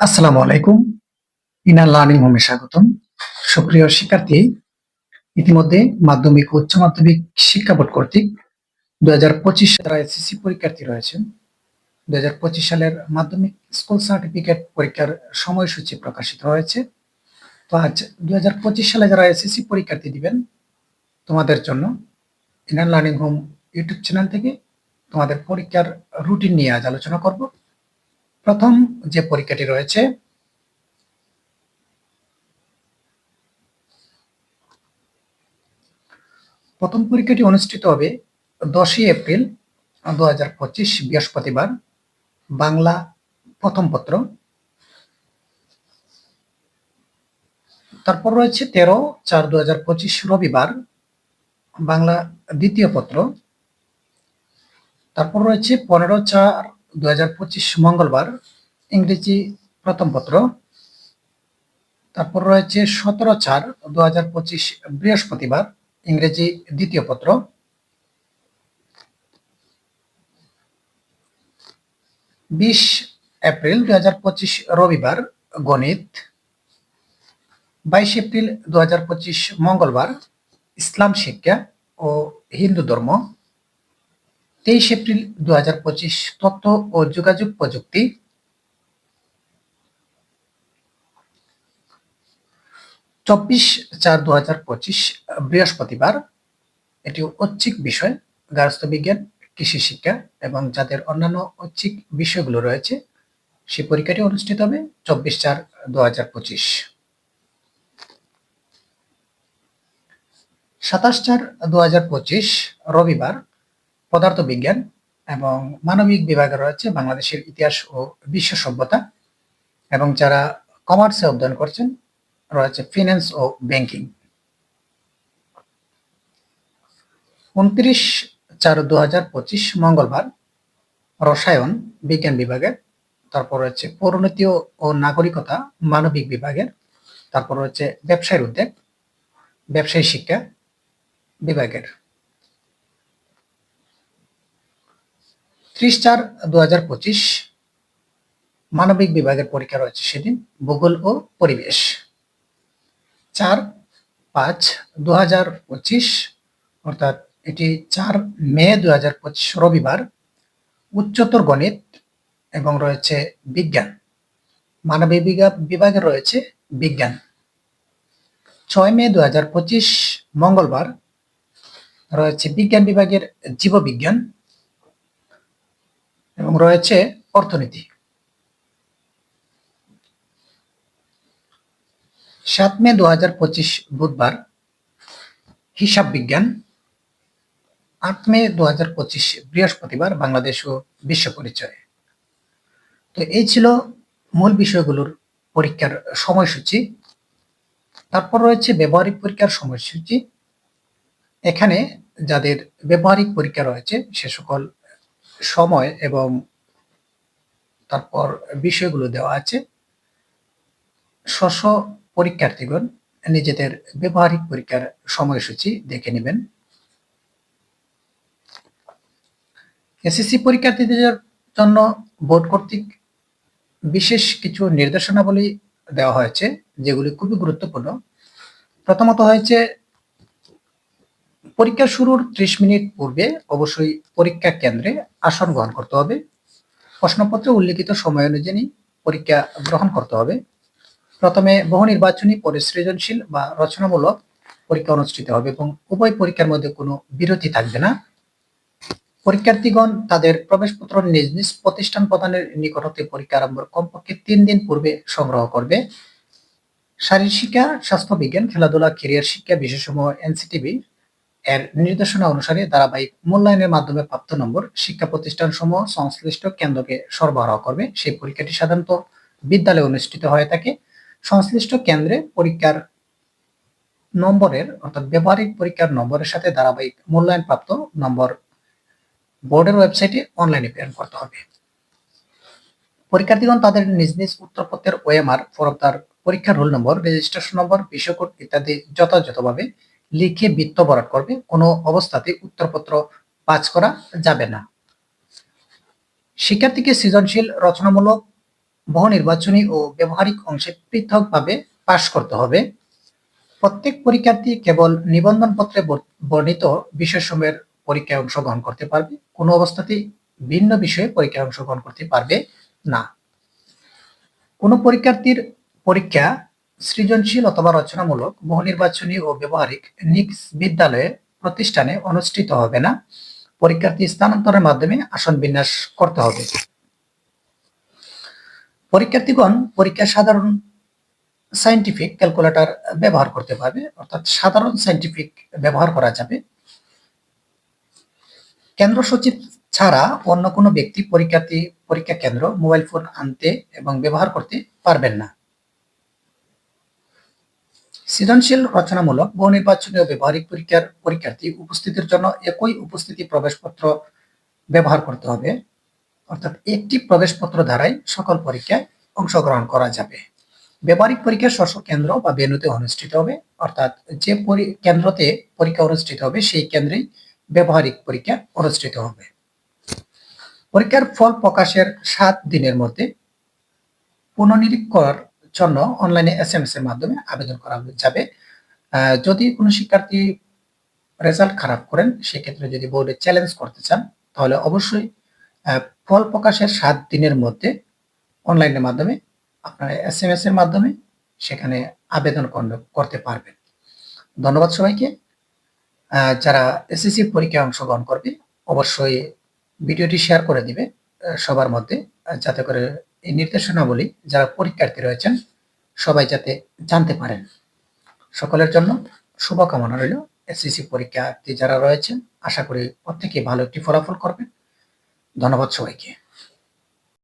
আসসালামু আলাইকুম। Inner learning হোমে স্বাগতম। সুপ্রিয় শিক্ষার্থী, ইতিমধ্যে মাধ্যমিক উচ্চ মাধ্যমিক শিক্ষা বোর্ড কর্তৃক দু হাজার পঁচিশ যারা এসএসসি পরীক্ষার্থী রয়েছেন। দু হাজার পঁচিশ সালের মাধ্যমিক স্কুল সার্টিফিকেট পরীক্ষার সময়সূচি প্রকাশিত হয়েছে। তো আজ দু হাজার পঁচিশ সালে যারা এসএসসি পরীক্ষার্থী দিবেন, তোমাদের জন্য inner learning home YouTube channel থেকে তোমাদের পরীক্ষার রুটিন নিয়ে আজ আলোচনা করব। প্রথম যে পরীক্ষাটি রয়েছে, প্রথম পরীক্ষাটি অনুষ্ঠিত হবে দশই এপ্রিল দু হাজার পঁচিশ বৃহস্পতিবার, বাংলা প্রথম পত্র। তারপর রয়েছে তেরো চার দু হাজার পঁচিশ রবিবার, বাংলা দ্বিতীয় পত্র। তারপর রয়েছে পনেরো চার দু মঙ্গলবার ইংরেজি প্রথম পত্র। তারপর রয়েছে সতেরো চার দু বৃহস্পতিবার ইংরেজি দ্বিতীয় পত্র। বিশ এপ্রিল দু হাজার পঁচিশ রবিবার গণিত। বাইশ এপ্রিল দু হাজার পঁচিশ মঙ্গলবার ইসলাম শিক্ষা ও হিন্দু ধর্ম। তেইশ এপ্রিল দু হাজার পঁচিশ তথ্য ও যোগাযোগ প্রযুক্তি। চব্বিশ চার দু বৃহস্পতিবার, এটি ঐচ্ছিক বিষয়, গার্হস্থ্য বিজ্ঞান, কৃষি শিক্ষা এবং যাদের অন্যান্য ঐচ্ছিক বিষয়গুলো রয়েছে। সেই পরীক্ষাটি অনুষ্ঠিত হবে চব্বিশ চার দু হাজার পঁচিশ। সাতাশ চার দু হাজার পঁচিশ রবিবার পদার্থ বিজ্ঞান এবং মানবিক বিভাগে রয়েছে বাংলাদেশের ইতিহাস ও বিশ্ব সভ্যতা এবং যারা কমার্সে অধ্যয়ন করছেন, রয়েছে ফিন্যান্স ও ব্যাংকিং উনত্রিশ চার দু হাজার পঁচিশ মঙ্গলবার রসায়ন, বিজ্ঞান বিভাগের, তারপর রয়েছে পরিণতি ও নাগরিকতা, মানবিক বিভাগের, তারপর রয়েছে ব্যবসায়ের উদ্যোগ, ব্যবসায়ী শিক্ষা বিভাগের। ত্রিশ চার দু মানবিক বিভাগের পরীক্ষা রয়েছে সেদিন, ভূগোল ও পরিবেশ। চার পাঁচ দু অর্থাৎ এটি চার মে দু হাজার পঁচিশ রবিবার, উচ্চতর গণিত এবং রয়েছে বিজ্ঞান। মানবিক বিভাগে রয়েছে বিজ্ঞান। ছয় মে দু হাজার পঁচিশ মঙ্গলবার রয়েছে বিজ্ঞান বিভাগের জীববিজ্ঞান। এবং রয়েছে অর্থনীতি। সাত মে দু হাজার পঁচিশ বুধবার হিসাব বিজ্ঞান। আট মে দু হাজার পঁচিশ বৃহস্পতিবার বাংলাদেশ ও বিশ্ব পরিচয়। তো এই ছিল মূল বিষয়গুলোর পরীক্ষার সময়সূচি। তারপর রয়েছে ব্যবহারিক পরীক্ষার সময়সূচি। এখানে যাদের ব্যবহারিক পরীক্ষা রয়েছে সে সকল সময় এবং তারপর বিষয়গুলো দেওয়া আছে। স্ব পরীক্ষার্থীগণ নিজেদের ব্যবহারিক পরীক্ষার সময়সূচি দেখে নেবেন। এসএসসি পরীক্ষার্থীদের জন্য বোর্ড কর্তৃক বিশেষ কিছু নির্দেশনাবলী দেওয়া হয়েছে, যেগুলি খুবই গুরুত্বপূর্ণ। প্রথমত হয়েছে পরীক্ষা শুরুর ত্রিশ মিনিট পূর্বে অবশ্যই পরীক্ষা কেন্দ্রে আসন গ্রহণ করতে হবে। প্রশ্নপত্রে উল্লেখিত সময় অনুযায়ী পরীক্ষা গ্রহণ করতে হবে। প্রথমে বহু নির্বাচনী পরে সৃজনশীল বা রচনামূলক পরীক্ষা অনুষ্ঠিত হবে এবং উভয় পরীক্ষার মধ্যে কোনো বিরতি থাকবে না। পরীক্ষার্থীগণ তাদের প্রবেশপত্র নিজ নিজ প্রতিষ্ঠান প্রদানের নিকট হতে পরীক্ষা আরম্ভের কমপক্ষে তিন দিন পূর্বে সংগ্রহ করবে। শারীরিক শিক্ষা, স্বাস্থ্য বিজ্ঞান, খেলাধুলা ক্যারিয়ার শিক্ষা বিশেষসমূহ এনসিটিভি এর নির্দেশনা অনুসারে ধারাবাহিক মূল্যায়নের মাধ্যমে প্রাপ্ত নম্বর, শিক্ষা প্রতিষ্ঠান সমূহ সংশ্লিষ্ট কেন্দ্রকে সরবরাহ করবে। সেই পরীক্ষাটি সাধারণত বিদ্যালয়ে অনুষ্ঠিত হয়ে থাকে। সংশ্লিষ্ট কেন্দ্রে পরীক্ষার নম্বরের, অর্থাৎ ব্যবহারিক পরীক্ষার নম্বরের সাথে ধারাবাহিক মূল্যায়ন প্রাপ্ত নম্বর বোর্ডের ওয়েবসাইটে অনলাইনে প্রেরণ করতে হবে। পরীক্ষার্থীগণ তাদের নিজ নিজ উত্তরপত্রের ওএমআর, ফরম তার পরীক্ষার রোল নম্বর, রেজিস্ট্রেশন নম্বর বিশ্বকোড ইত্যাদি যথাযথভাবে লিখে বৃত্ত বরাদ করবে, কোনো অবস্থাতে উত্তরপত্র পাঁচ করা যাবে না। শিক্ষার্থীকে সৃজনশীল, রচনামূলক, বহু নির্বাচনী ও ব্যবহারিক অংশে পৃথকভাবে পাশ করতে হবে। প্রত্যেক পরীক্ষার্থী কেবল নিবন্ধন পত্রে বর- বর্ণিত বিষয়সমূহের পরীক্ষায় অংশগ্রহণ করতে পারবে, কোনো অবস্থাতেই ভিন্ন বিষয়ে পরীক্ষায় অংশগ্রহণ করতে পারবে না। কোনো পরীক্ষার্থীর পরীক্ষা সৃজনশীল অথবা রচনামূলক বহু নির্বাচনী ও ব্যবহারিক নিক্স বিদ্যালয়ে প্রতিষ্ঠানে অনুষ্ঠিত হবে না। পরীক্ষার্থী স্থানান্তরের মাধ্যমে আসন বিন্যাস করতে হবে। পরীক্ষার্থীগণ পরীক্ষা সাধারণ সাইন্টিফিক ক্যালকুলেটর ব্যবহার করতে পারবে, অর্থাৎ সাধারণ সাইন্টিফিক ব্যবহার করা যাবে। কেন্দ্র সচিব ছাড়া অন্য কোনো ব্যক্তি পরীক্ষার্থী পরীক্ষা কেন্দ্র মোবাইল ফোন আনতে এবং ব্যবহার করতে পারবেন না। সৃজনশীল, রচনামূলক, বহু নির্বাচনী ও ব্যবহারিক পরীক্ষার পরীক্ষার্থী উপস্থিতির জন্য একই উপস্থিতি প্রবেশপত্র ব্যবহার করতে হবে। অর্থাৎ একটি প্রবেশপত্র দ্বারাই সকল পরীক্ষায় অংশগ্রহণ করা যাবে। ব্যবহারিক পরীক্ষা স্ব কেন্দ্র বা বেনুতে অনুষ্ঠিত হবে। অর্থাৎ যে কেন্দ্রতে পরীক্ষা অনুষ্ঠিত হবে, সেই কেন্দ্রেই ব্যবহারিক পরীক্ষা অনুষ্ঠিত হবে। পরীক্ষার ফল প্রকাশের সাত দিনের মধ্যে পুনর্নিরীক্ষার জন্য অনলাইনে এস এম এস এর মাধ্যমে আবেদন করা যাবে। যদি কোনো শিক্ষার্থী রেজাল্ট খারাপ করেন, সেক্ষেত্রে যদি বোর্ডে চ্যালেঞ্জ করতে চান, তাহলে অবশ্যই ফল প্রকাশের সাত দিনের মধ্যে অনলাইনের মাধ্যমে আপনারা এস এম এস এর মাধ্যমে সেখানে আবেদন কর- করতে পারবেন। ধন্যবাদ সবাইকে। যারা এসএসসি পরীক্ষায় অংশগ্রহণ করবে, অবশ্যই ভিডিওটি শেয়ার করে দিবে সবার মধ্যে যাতে করে এই নির্দেশনাবলী যারা পরীক্ষার্থী রয়েছেন, সবাই যাতে জানতে পারেন। সকলের জন্য শুভকামনা রইল। এসএসসি পরীক্ষার্থী যারা রয়েছেন, আশা করি প্রত্যেকে ভালো একটি ফলাফল করবেন। ধন্যবাদ সবাইকে।